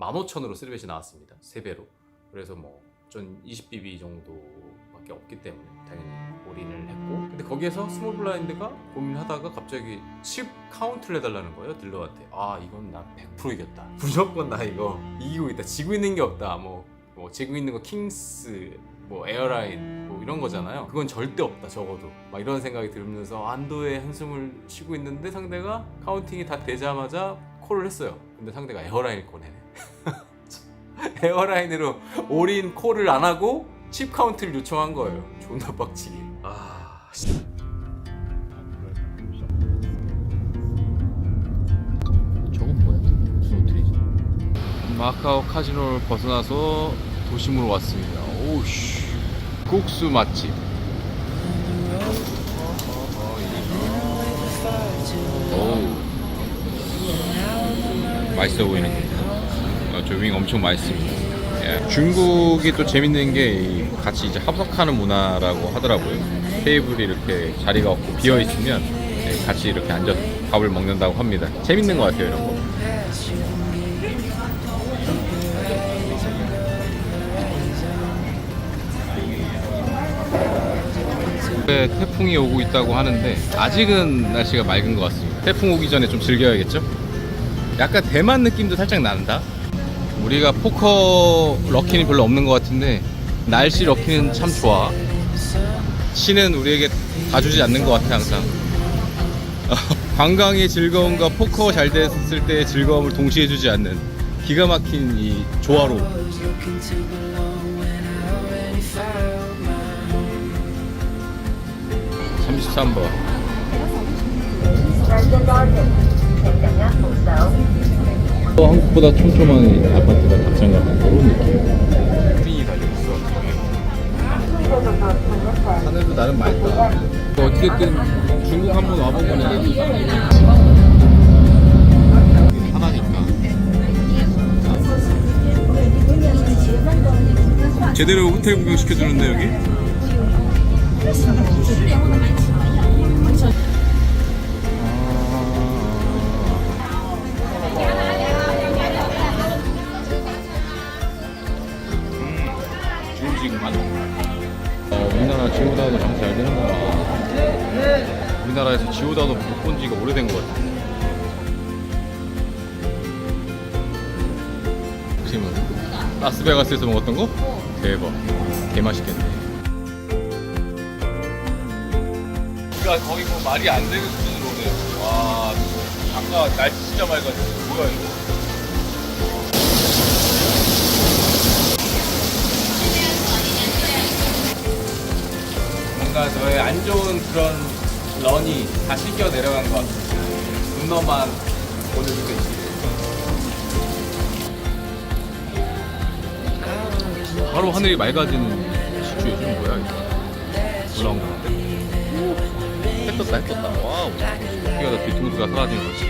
15,000으로 쓰리벳이 나왔습니다. 3배로. 그래서 뭐 전 20BB 정도밖에 없기 때문에 당연히 올인을 했고. 근데 거기에서 스몰 블라인드가 고민하다가 갑자기 칩 카운트를 해달라는 거예요 딜러한테. 아 이건 나 100% 이겼다. 무조건 나 이거 이기고 있다. 지고 있는 게 없다. 뭐, 뭐 지고 있는 거 킹스 뭐 에어라인 뭐 이런 거잖아요. 그건 절대 없다 적어도. 막 이런 생각이 들면서 안도의 한숨을 쉬고 있는데 상대가 카운팅이 다 되자마자 콜을 했어요. 근데 상대가 에어라인을 꺼내네 에어라인으로 올인 콜을 안 하고 칩 카운트를 요청한 거예요. 존나 빡치게. 아, 씨. 저건 뭐야? 스노트리지? 마카오 카지노를 벗어나서 도심으로 왔습니다. 오우씨. 국수 맛집. 오우. 맛있어 보이는데. 아, 저 윙 엄청 맛있습니다. 예, 중국이 또 재밌는 게이 같이 이제 합석하는 문화라고 하더라고요. 테이블이 이렇게 자리가 없고 비어 있으면 예, 같이 이렇게 앉아서 밥을 먹는다고 합니다. 재밌는 것 같아요, 이런 거. 네, 태풍이 오고 있다고 하는데 아직은 날씨가 맑은 것 같습니다. 태풍 오기 전에 좀 즐겨야겠죠? 약간 대만 느낌도 살짝 난다. 우리가 포커 럭키는 별로 없는 것 같은데 날씨 럭키는 참 좋아. 신은 우리에게 봐주지 않는 것 같아 항상. 관광의 즐거움과 포커 잘 됐을 때의 즐거움을 동시에 주지 않는 기가 막힌 이 조화로. 33번. 또 한국보다 촘촘한 아파트가 답장 같은 그런 느낌. 핀이 달려있어. 하늘도 나름 맑다. 뭐 어쨌든 중국 한번 와보면 하나니까. 제대로 호텔 구경 시켜주는데 여기? 지오다도 장사 잘 되는구나. 우리나라에서 지오다도 못 본 지가 오래된 것 같아. 지금은 라스베가스에서 먹었던 거? 대박. 개 맛있겠네. 우리가 거의 뭐 말이 안 되는 수준으로 오네요 와 아까 날씨 진짜 맑아졌어 뭐야 이거 뭔가 저의 안 좋은 그런 런이 다 씻겨 내려간 것 같아요. 분노만 오늘 느껴지게. 바로 하늘이 맑아지는 시추에좀 뭐야 이거? 올라온 것 같아. 해 떴다 해 떴다. 와우. 여기가 다 뒤통수가 사라진 거지.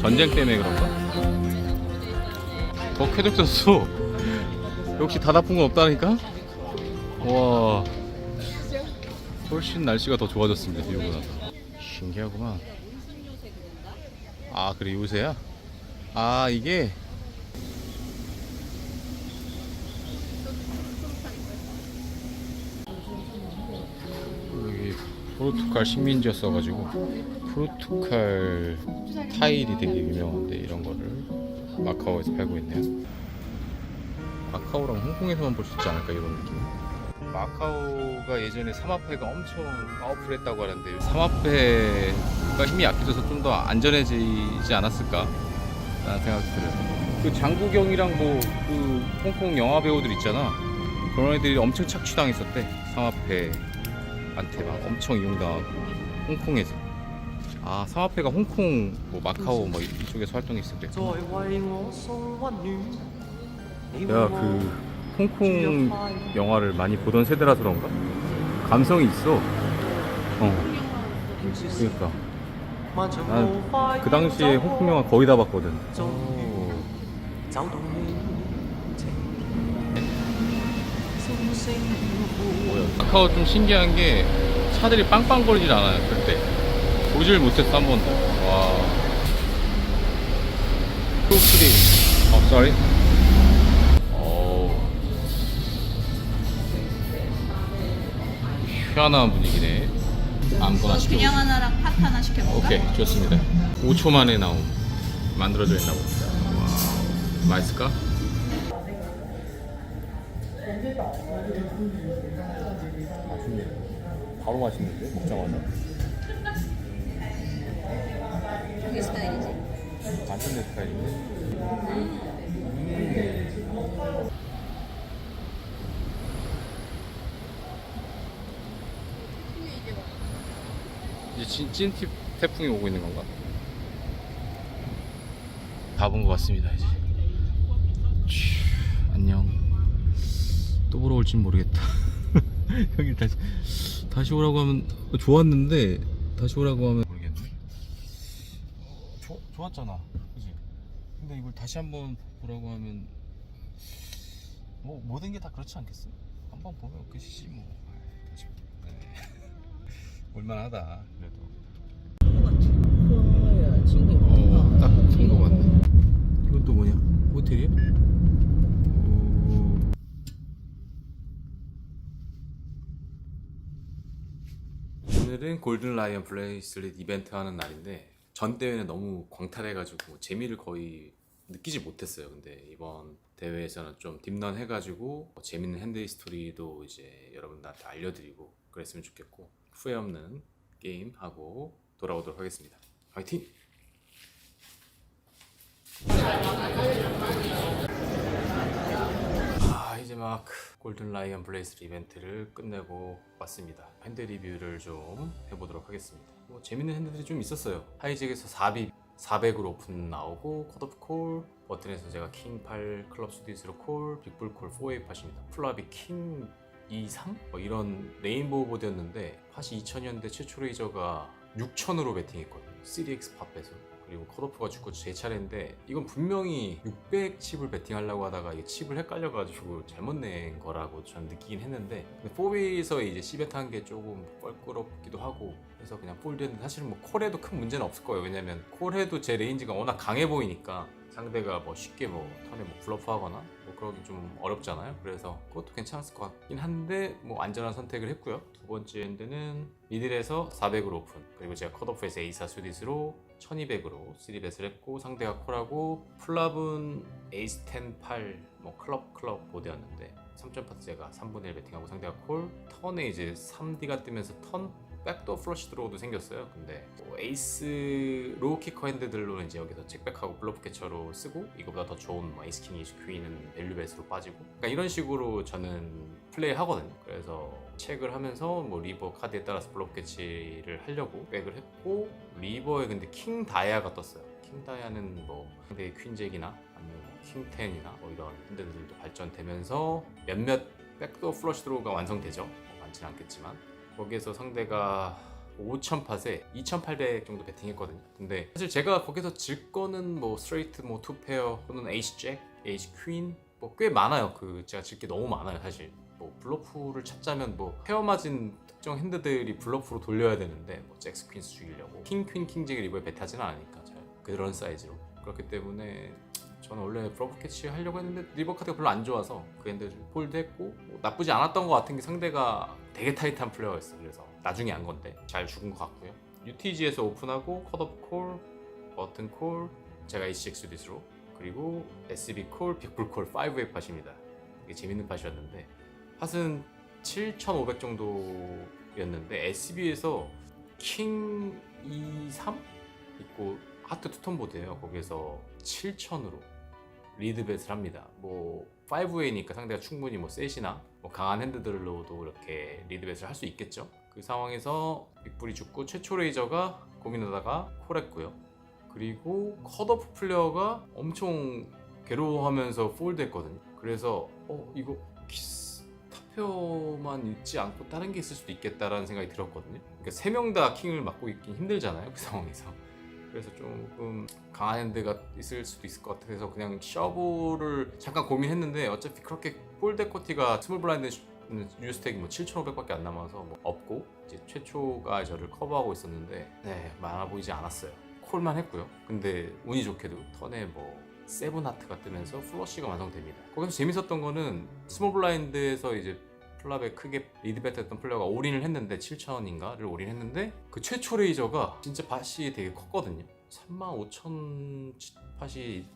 전쟁 때문에 그런가? 더 쾌적졌어. 역시 다 나쁜 건 없다니까? 와. 훨씬 날씨가 더 좋아졌습니다 나서 신기하구만. 아 그래 요새야? 아 이게. 여기 포르투갈 식민지였어가지고 포르투갈 타일이 되게 유명한데 이런 거를 마카오에서 팔고 있네요. 마카오랑 홍콩에서만 볼 수 있지 않을까 이런 느낌 마카오가 예전에 삼합회가 엄청 파워풀 했다고 하는데 삼합회가 힘이 약해져서 좀 더 안전해지지 않았을까? 라는 생각이 들어요. 그 장국영이랑 뭐 그 홍콩 영화 배우들 있잖아. 그런 애들이 엄청 착취당했었대. 삼합회한테 막 엄청 이용당하고 홍콩에서. 아 삼합회가 홍콩 뭐 마카오 뭐 이쪽에서 활동했을 때 야그 홍콩 영화를 많이 보던 세대라서 그런가? 감성이 있어. 어. 그니까. 그 당시에 홍콩 영화 거의 다 봤거든. 카카오 좀 신기한 게 차들이 빵빵거리질 않아요, 그때. 보질 못했어, 한 번도. 와. 프로프리. 어, sorry. 희한한 분위기네. 아무거나 시켜. 그냥 하나랑 팥 하나 시켜볼까? 오케이, 좋습니다. 5초 만에 나온 만들어져 있나 봅니다. 와, 맛있을까? 맛있네. 바로 맛있는데 먹자마자. 우리 스타일이지. 완전 내 스타일인데. 찐, 찐팁 태풍이 오고 있는 건가? 다 본 것 같습니다 이제. 휴, 안녕. 또 보러 올진 모르겠다. 형이 다시 다시 오라고 하면 좋았는데 다시 오라고 하면. 모르겠네. 좋 좋았잖아. 그지? 근데 이걸 다시 한번 보라고 하면 뭐 모든 게 다 그렇지 않겠어? 한번 보면 끝이지 뭐. 올만하다 그래도 어, 딱 좋은 거 같네. 이건 또 뭐냐? 호텔이야? 오. 오늘은 골든 라이언 블레이슬릿 이벤트 하는 날인데 전 대회는 너무 광탈해가지고 재미를 거의 느끼지 못했어요. 근데 이번 대회에서는 좀 딥런 해가지고 뭐 재밌는 핸드 히스토리도 이제 여러분들한테 알려드리고 그랬으면 좋겠고 후회 없는 게임 하고 돌아오도록 하겠습니다. 화이팅! 아 이제 막 골든 라이언 블레이스 이벤트를 끝내고 왔습니다. 핸드 리뷰를 좀 해보도록 하겠습니다. 뭐 재밌는 핸드들이 좀 있었어요. 하이잭에서 4비 400으로 오픈 나오고 컷 오프 콜 버튼에서 제가 킹 8 클럽 수디스로 콜 빅불 콜 4웨이 팟입니다. 플랍이 킹 2, 3? 뭐 이런 레인보우 보드였는데 팟이 2000년대 최초 레이저가 6000으로 베팅했거든요. 3X 팟에서 그리고 컷오프가 죽고 제 차례인데 이건 분명히 600 칩을 베팅하려고 하다가 이게 칩을 헷갈려가지고 잘못 낸 거라고 저는 느끼긴 했는데 근데 4웨이에서 이제 시베트 한게 조금 껄끄럽기도 하고 그래서 그냥 폴드했는데 사실은 뭐 콜에도 큰 문제는 없을 거예요 왜냐면 콜해도 제 레인지가 워낙 강해 보이니까 상대가 뭐 쉽게 뭐 턴에 뭐 블러프하거나 뭐 그러기 좀 어렵잖아요. 그래서 그것도 괜찮았을 것 같긴 한데 뭐 안전한 선택을 했고요. 두 번째 핸드는 미들에서 400으로 오픈. 그리고 제가 컷오프에서 에이사 수디스로 1200으로 3벳을 했고 상대가 콜하고 플랍은 에이스 10, 8, 뭐 클럽 클럽 보드였는데 3점 파트 제가 3분의 1 베팅하고 상대가 콜. 턴에 이제 3D가 뜨면서 턴 백도 플러시 드로우도 생겼어요. 근데 뭐 에이스 로우 키커 핸드들로는 이제 여기서 잭백하고 블러프 캐쳐로 쓰고 이거보다 더 좋은 뭐 에이스 킹, 에이스 퀸은 밸류베이스로 빠지고 그러니까 이런 식으로 저는 플레이 하거든요. 그래서 체크를 하면서 뭐 리버 카드에 따라서 블러프 캐치를 하려고 백을 했고 리버에 근데 킹 다이아가 떴어요. 킹 다이아는 뭐 상대 퀸잭이나 아니면 킹 텐이나 뭐 이런 핸드들도 발전되면서 몇몇 백도 플러시 드로우가 완성되죠. 뭐 많지는 않겠지만 거기에서 상대가 5,000팟에 2,800 정도 베팅했거든요. 근데 사실 제가 거기서 질 거는 뭐 스트레이트 뭐 투페어 또는 에이스 잭, 에이스 퀸 뭐 꽤 많아요. 그 제가 질 게 너무 많아요, 사실. 뭐 블러프를 찾자면 뭐 페어 맞은 특정 핸드들이 블러프로 돌려야 되는데 뭐 잭스 퀸스 죽이려고 킹 퀸 킹잭을 이번에 베타진 않으니까 잘 그런 사이즈로 그렇기 때문에 저는 원래 브러브 캐치 하려고 했는데 리버 카드가 별로 안 좋아서 그 핸드를 폴드했고 뭐 나쁘지 않았던 것 같은 게 상대가 되게 타이트한 플레이어였어. 그래서 나중에 안 건데 잘 죽은 것 같고요. UTG에서 오픈하고 컷업 콜 버튼 콜 제가 HX 디스로 그리고 SB 콜 빅불 콜 5웨이 팟입니다. 이게 재밌는 팟이었는데 팟은 7,500 정도였는데 SB에서 킹 2, 3 있고 하트 투톤 보드예요. 거기에서 7,000으로 리드벳을 합니다. 뭐 5A니까 상대가 충분히 뭐 셋이나 뭐 강한 핸드들로도 이렇게 리드벳을 할 수 있겠죠. 그 상황에서 빅불이 죽고 최초 레이저가 고민하다가 콜했고요. 그리고 컷오프 플레어가 엄청 괴로워하면서 폴드했거든요. 그래서 어 이거 키스 타표만 있지 않고 다른 게 있을 수도 있겠다라는 생각이 들었거든요. 그러니까 세 명 다 킹을 맡고 있긴 힘들잖아요. 그 상황에서. 그래서 조금 강한 핸드가 있을 수도 있을 것 같아서 그냥 셔브를 잠깐 고민했는데 어차피 그렇게 폴데코티가 스몰 블라인드 뉴스택이 뭐 7,500밖에 안 남아서 뭐 없고 이제 최초가 저를 커버하고 있었는데 네 많아 보이지 않았어요. 콜만 했고요. 근데 운이 좋게도 턴에 뭐 세븐 하트가 뜨면서 플러시가 완성됩니다. 거기서 재밌었던 거는 스몰 블라인드에서 이제 플랍에 크게 리드베트 했던 플레이어가 올인을 했는데 7천인가를 올인했는데 그 최초 레이저가 진짜 밭이 되게 컸거든요. 35,000 밭이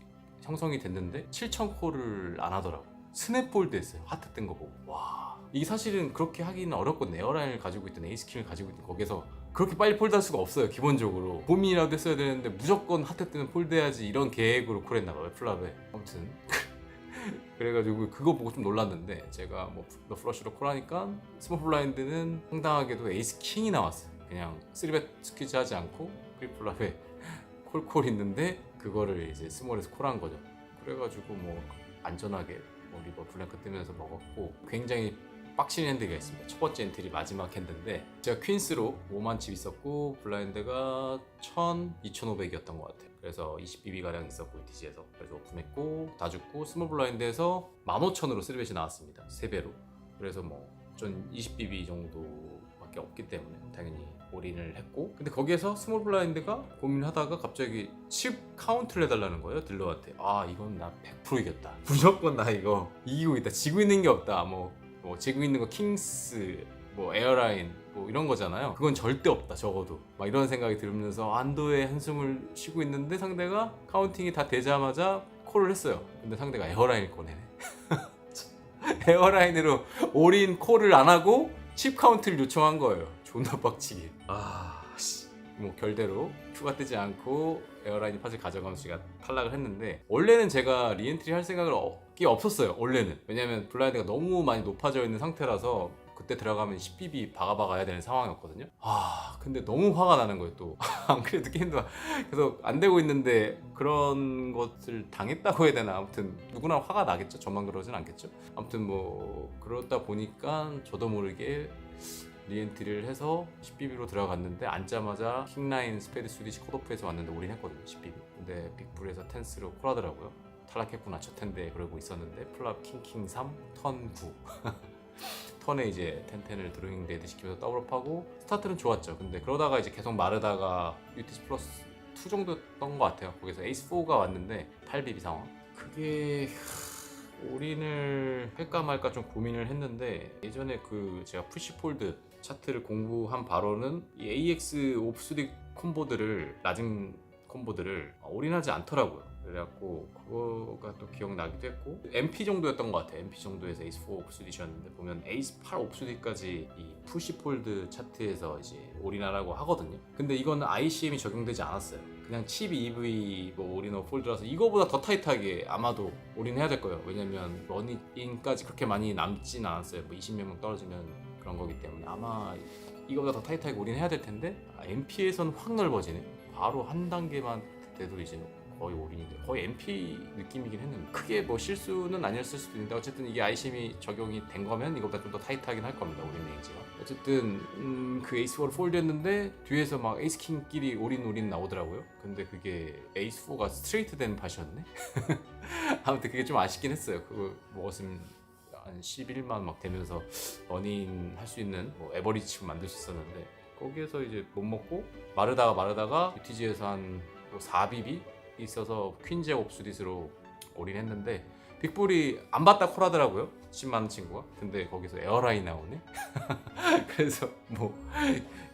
형성이 됐는데 7,000 콜을 안 하더라고. 스냅볼드 했어요. 하트 뜬 거 보고. 와. 이게 사실은 그렇게 하기는 어렵거든요. 에어라인을 가지고 있던 에이스킹을 가지고 있던 거기서 그렇게 빨리 폴드할 수가 없어요. 기본적으로. 고민이라도 했어야 되는데 무조건 하트 뜨는 폴드해야지 이런 계획으로 콜했나봐요. 플랍에. 아무튼. 그래가지고 그거 보고 좀 놀랐는데 제가 뭐더 플러시로 콜하니까 스몰 블라인드는 황당하게도 에이스 킹이 나왔어요. 그냥 3벳 스퀴즈 하지 않고 프리플랍에 콜콜 있는데 그거를 이제 스몰에서 콜한 거죠. 그래가지고 뭐 안전하게 뭐 리버 블랭크 뜨면서 먹었고 굉장히 빡친 핸드가 있습니다. 첫 번째 엔트리 마지막 핸드인데 제가 퀸스로 5만 칩 있었고 블라인드가 1000, 2500이었던 것 같아요. 그래서 20BB 가량 있었고 DG에서 그래서 오픈했고 다 죽고 스몰 블라인드에서 15,000으로 3벳이 나왔습니다. 3배로. 그래서 뭐전 20BB 정도밖에 없기 때문에 당연히 올인을 했고 근데 거기에서 스몰 블라인드가 고민하다가 갑자기 칩 카운트를 해달라는 거예요 딜러한테 아 이건 나 100% 이겼다 무조건 나 이거 이기고 있다 지고 있는 게 없다 뭐, 뭐 지고 있는 거 킹스 뭐 에어라인 뭐 이런 거잖아요 그건 절대 없다 적어도 막 이런 생각이 들면서 안도의 한숨을 쉬고 있는데 상대가 카운팅이 다 되자마자 콜을 했어요 근데 상대가 에어라인을 꺼내네 에어라인으로 올인 콜을 안 하고 칩 카운트를 요청한 거예요. 존나 빡치게. 아, 씨. 뭐 결대로 큐가 뜨지 않고 에어라인이 팟을 가져가면서 제가 탈락을 했는데 원래는 제가 리엔트리 할 생각을 없 게 없었어요. 원래는 왜냐면 블라인드가 너무 많이 높아져 있는 상태라서 그때 들어가면 10BB 박아박아야 되는 상황이었거든요. 아, 근데 너무 화가 나는 거예요, 또. 안 그래도 게임도 계속 안 되고 있는데 그런 것을 당했다고 해야 되나. 아무튼 누구나 화가 나겠죠. 저만 그러진 않겠죠. 아무튼 뭐 그러다 보니까 저도 모르게 리엔트리를 해서 10BB로 들어갔는데 앉자마자 킹라인 스페드 스위치 컷오프에서 왔는데 올인했거든요 10BB 근데 빅불에서 텐스로 콜하더라고요 탈락했구나 저 텐데 그러고 있었는데 플랍 킹킹 3, 턴 9. 턴에 이제 텐텐을 드로잉 레드 시키면서 더블업하고 스타트는 좋았죠. 근데 그러다가 이제 계속 마르다가 UTC 플러스 2 정도였던 것 같아요. 거기서 에이스 4가 왔는데 8비비 상황. 그게 하, 올인을 할까 말까 좀 고민을 했는데 예전에 그 제가 푸시폴드 차트를 공부한 바로는 이 AX 옵스딕 콤보들을 낮은 콤보들을 올인하지 않더라고요. 그래갖고 그거가 또 기억나기도 했고 MP 정도였던 것 같아요. MP 정도에서 에이스 4 옵스디셨는데 보면 에이스 8 옵스디까지 이 푸시폴드 차트에서 이제 올인하라고 하거든요. 근데 이거는 ICM이 적용되지 않았어요. 그냥 칩 EV 뭐 올인어 폴드라서 이거보다 더 타이트하게 아마도 올인해야 될 거예요. 왜냐면 러닝인까지 그렇게 많이 남진 않았어요. 뭐 20몇 명 떨어지면 그런 거기 때문에 아마 이거보다 더 타이트하게 올인해야 될 텐데 MP에서는 확 넓어지네. 바로 한 단계만 돼도 이제 거의 올인인데 거의 MP 느낌이긴 했는데. 크게 뭐 실수는 아니었을 수도 있는데 어쨌든 이게 ICM이 적용이 된 거면 이거보다 좀 더 타이트하긴 할 겁니다 올인 레인지가. 어쨌든 음, 그 에이스 4를 폴드했는데 뒤에서 막 에이스 킹끼리 올인 올인 나오더라고요. 근데 그게 에이스 4가 스트레이트 된 팟이었네? 아무튼 그게 좀 아쉽긴 했어요. 그거 먹었으면 한 11만 막 되면서 러닝 할 수 있는 뭐 에버리치 만들 수 있었는데 거기에서 이제 못 먹고 마르다가 마르다가 UTG에서 한뭐 4BB 있어서 퀸제 옵스디스로 올인했는데 빅불이 안 봤다 콜하더라고요 10만 친구가. 근데 거기서 에어라인 나오네? 그래서 뭐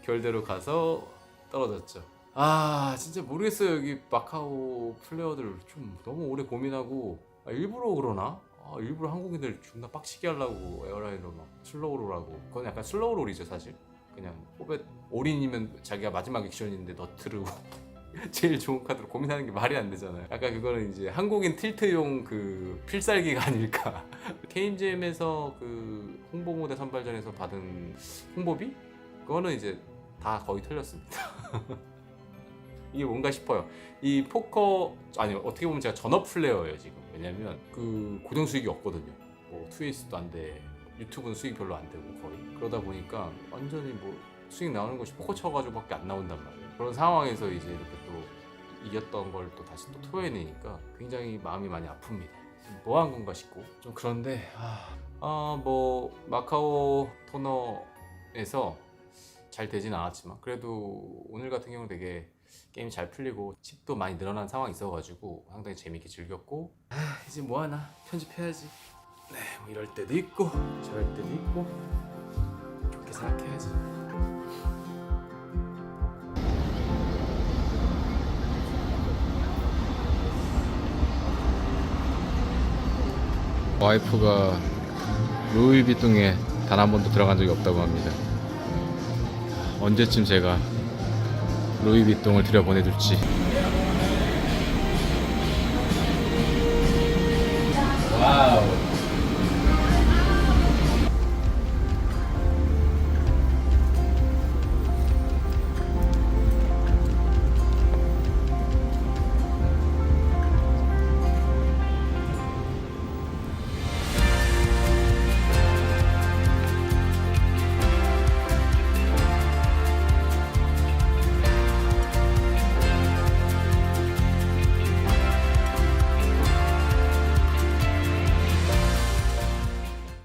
결대로 가서 떨어졌죠. 아 진짜 모르겠어요. 여기 마카오 플레이어들 좀 너무 오래 고민하고 아, 일부러 그러나? 아, 일부러 한국인들 존나 빡치게 하려고 에어라인으로 막 슬로우로라고. 그건 약간 슬로우롤이죠 사실 그냥 호벳 올인이면 자기가 마지막 액션인데 너트르고 제일 좋은 카드로 고민하는 게 말이 안 되잖아요. 아까 그거는 이제 한국인 틸트용 그 필살기가 아닐까. 케임잼에서 그 홍보 모델 선발전에서 받은 홍보비? 그거는 이제 다 거의 털렸습니다. 이게 뭔가 싶어요. 이 포커 아니 어떻게 보면 제가 전업 플레이어예요 지금. 왜냐면 그 고정 수익이 없거든요. 뭐 트위스도 안 돼. 유튜브는 수익 별로 안 되고 거의. 그러다 보니까 완전히 뭐 수익 나오는 것이 포커 쳐가지고밖에 안 나온단 말이에요. 그런 상황에서 이제 이렇게 또 이겼던 걸 또 다시 또 토해내니까 굉장히 마음이 많이 아픕니다. 뭐 한 건가 싶고. 좀 그런데 아. 뭐 마카오 토너에서 잘 되진 않았지만 그래도 오늘 같은 경우는 되게 게임 잘 풀리고 칩도 많이 늘어난 상황이 있어가지고 상당히 재밌게 즐겼고. 아 이제 뭐 하나? 편집해야지 네 뭐 이럴 때도 있고 저럴 때도 있고 좋게 생각해야지 와이프가 루이비통에 단 한 번도 들어간 적이 없다고 합니다. 언제쯤 제가 루이비통을 들여보내줄지